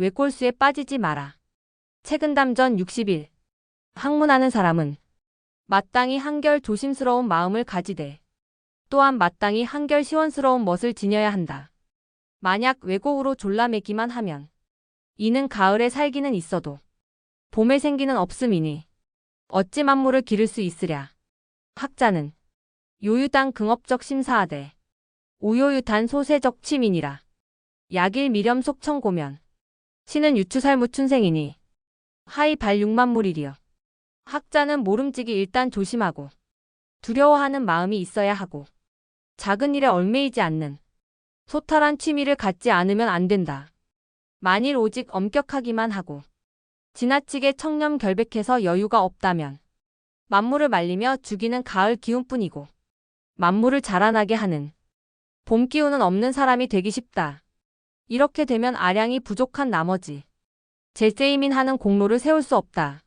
외골수에 빠지지 마라. 책은 담전 60일. 학문하는 사람은 마땅히 한결 조심스러운 마음을 가지되 또한 마땅히 한결 시원스러운 멋을 지녀야 한다. 만약 외고우로 졸라매기만 하면 이는 가을에 살기는 있어도 봄에 생기는 없음이니 어찌 만물을 기를 수 있으랴. 학자는 요유당 긍업적 심사하되 우요유단 소세적 취민이라. 약일 미렴 속청고면 신은 유추살무 춘생이니 하이 발육만물이리여. 학자는 모름지기 일단 조심하고 두려워하는 마음이 있어야 하고 작은 일에 얽매이지 않는 소탈한 취미를 갖지 않으면 안 된다. 만일 오직 엄격하기만 하고 지나치게 청렴 결백해서 여유가 없다면 만물을 말리며 죽이는 가을 기운뿐이고 만물을 자라나게 하는 봄 기운은 없는 사람이 되기 쉽다. 이렇게 되면 아량이 부족한 나머지 제세이민 하는 공로를 세울 수 없다.